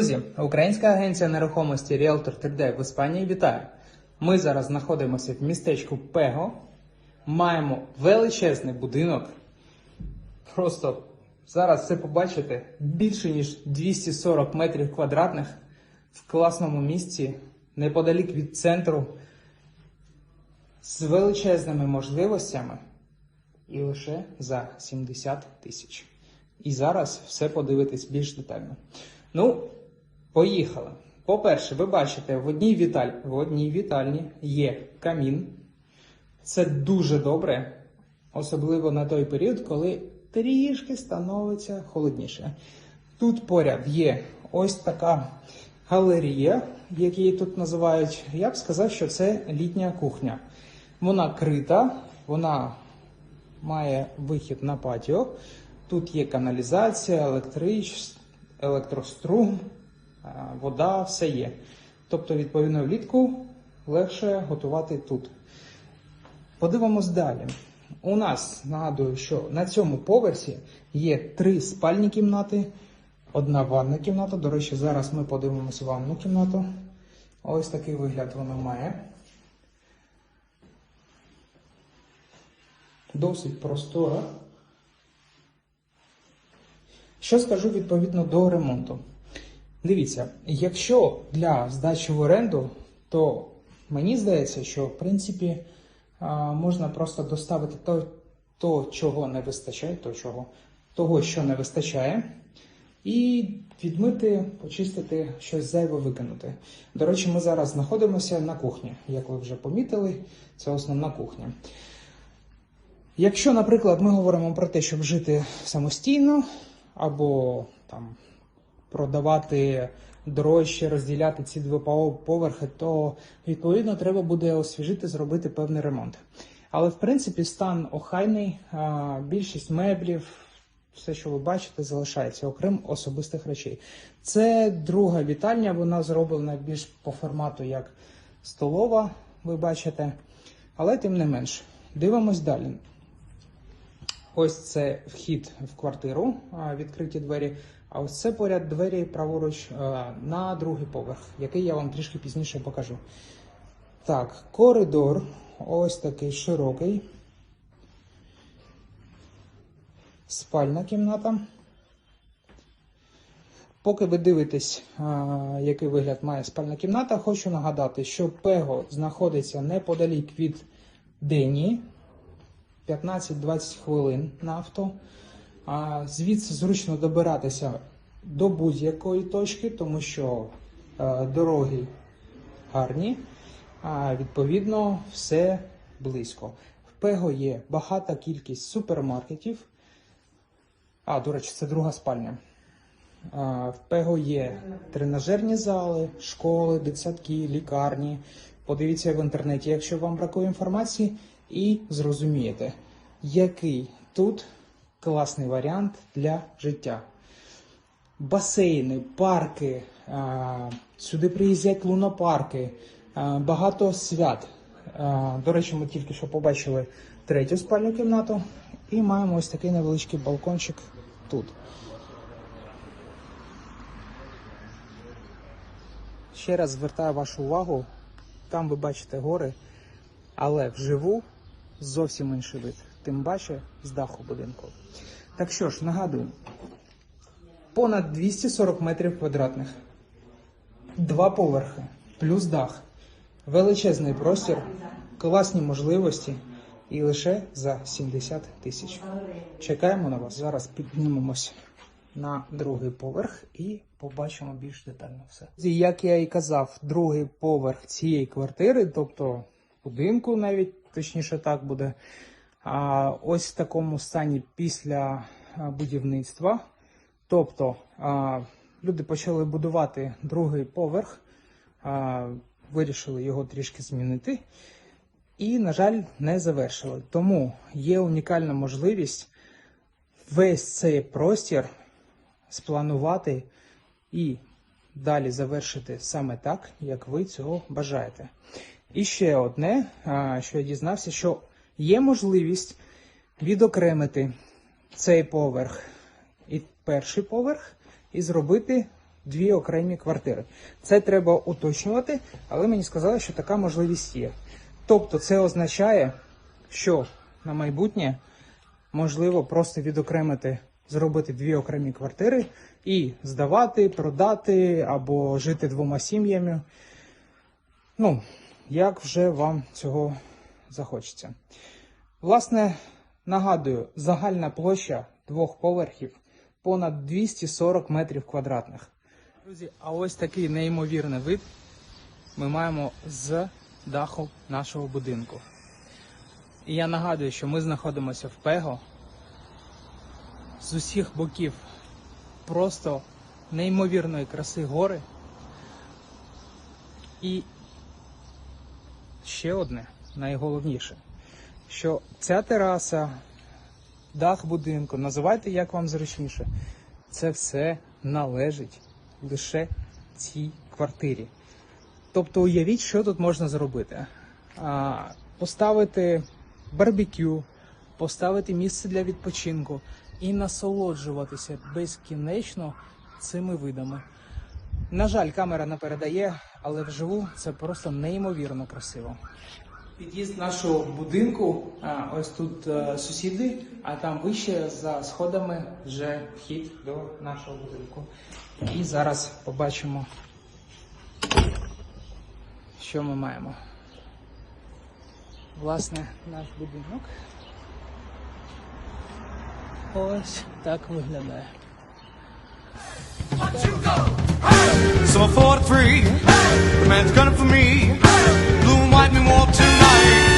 Друзі, українська агенція нерухомості Realtor 3D в Іспанії вітає. Ми зараз знаходимося в містечку Пего. Маємо величезний будинок. Просто зараз це побачите більше ніж 240 метрів квадратних в класному місці, неподалік від центру, з величезними можливостями і лише за 70 тисяч. І зараз все подивитись більш детально. Ну, поїхали. По-перше, ви бачите, в одній, віталь... в одній вітальні є камін. Це дуже добре, особливо на той період, коли трішки становиться холодніше. Тут поряд є ось така галерія, як її тут називають. Я б сказав, що це літня кухня. Вона крита, вона має вихід на патіо. Тут є каналізація, електрич, електрострум, вода, все є. Тобто, відповідно, влітку легше готувати тут. Подивимось далі. У нас нагадую, що на цьому поверсі є три спальні кімнати, одна ванна кімната. До речі, зараз ми подивимося ванну кімнату. Ось такий вигляд вона має. Досить простора. Що скажу відповідно до ремонту? Дивіться, якщо для здачі в оренду, то мені здається, що в принципі можна просто доставити то, то чого не вистачає, то, чого, того, що не вистачає, і відмити, почистити щось зайве викинути. До речі, ми зараз знаходимося на кухні. Як ви вже помітили, це основна кухня. Якщо, наприклад, ми говоримо про те, щоб жити самостійно, або там продавати дорожче, розділяти ці два поверхи, то відповідно треба буде освіжити, зробити певний ремонт. Але в принципі стан охайний, більшість меблів, все, що ви бачите, залишається, окрім особистих речей. Це друга вітальня, вона зроблена більш по формату як столова, ви бачите. Але тим не менш, дивимось далі. Ось це вхід в квартиру, відкриті двері. А ось це поряд двері праворуч на другий поверх, який я вам трішки пізніше покажу. Так, коридор ось такий широкий. Спальна кімната. Поки ви дивитесь, який вигляд має спальна кімната, хочу нагадати, що Пего знаходиться неподалік від Дені, 15-20 хвилин на авто. А звідси зручно добиратися до будь-якої точки, тому що е, дороги гарні, а відповідно все близько. В Пего є багата кількість супермаркетів. А, до речі, це друга спальня. В Пего є тренажерні зали, школи, дитсадки, лікарні. Подивіться в інтернеті, якщо вам бракує інформації, і зрозумієте, який тут класний варіант для життя. Басейни, парки, сюди приїздять лунопарки, багато свят. До речі, ми тільки що побачили третю спальню кімнату і маємо ось такий невеличкий балкончик тут. Ще раз звертаю вашу увагу, там ви бачите гори, але вживу зовсім інший вид. Тим паче з даху будинку. Так що ж, нагадую, понад 240 метрів квадратних, два поверхи, плюс дах, величезний простір, класні можливості і лише за 70 тисяч. Чекаємо на вас. Зараз піднімемось на другий поверх і побачимо більш детально все. Як я і казав, другий поверх цієї квартири, тобто будинку, навіть точніше так буде. А, ось в такому стані після будівництва. Тобто люди почали будувати другий поверх, вирішили його трішки змінити. І, на жаль, не завершили. Тому є унікальна можливість весь цей простір спланувати і далі завершити саме так, як ви цього бажаєте. І ще одне, що я дізнався, що є можливість відокремити цей поверх і перший поверх і зробити дві окремі квартири. Це треба уточнювати, але мені сказали, що така можливість є. Тобто, це означає, що на майбутнє можливо просто відокремити, зробити дві окремі квартири і здавати, продати або жити двома сім'ями. Ну, як вже вам цього захочеться. Власне, нагадую, загальна площа двох поверхів понад 240 метрів квадратних. Друзі, а ось такий неймовірний вид ми маємо з даху нашого будинку. І я нагадую, що ми знаходимося в Пего. З усіх боків просто неймовірної краси гори. І ще одне, найголовніше, що ця тераса, дах будинку, називайте як вам зручніше, це все належить лише цій квартирі. Тобто уявіть, що тут можна зробити. А, поставити барбекю, поставити місце для відпочинку і насолоджуватися безкінечно цими видами. На жаль, камера не передає, але вживу це просто неймовірно красиво. Під'їзд нашого будинку, а, ось тут е, сусіди, а там вище за сходами вже вхід до нашого будинку. І зараз побачимо, що ми маємо. Власне, наш будинок. Ось так виглядає. So four to three, the man's gunning for me. Blue and white, me walk tonight.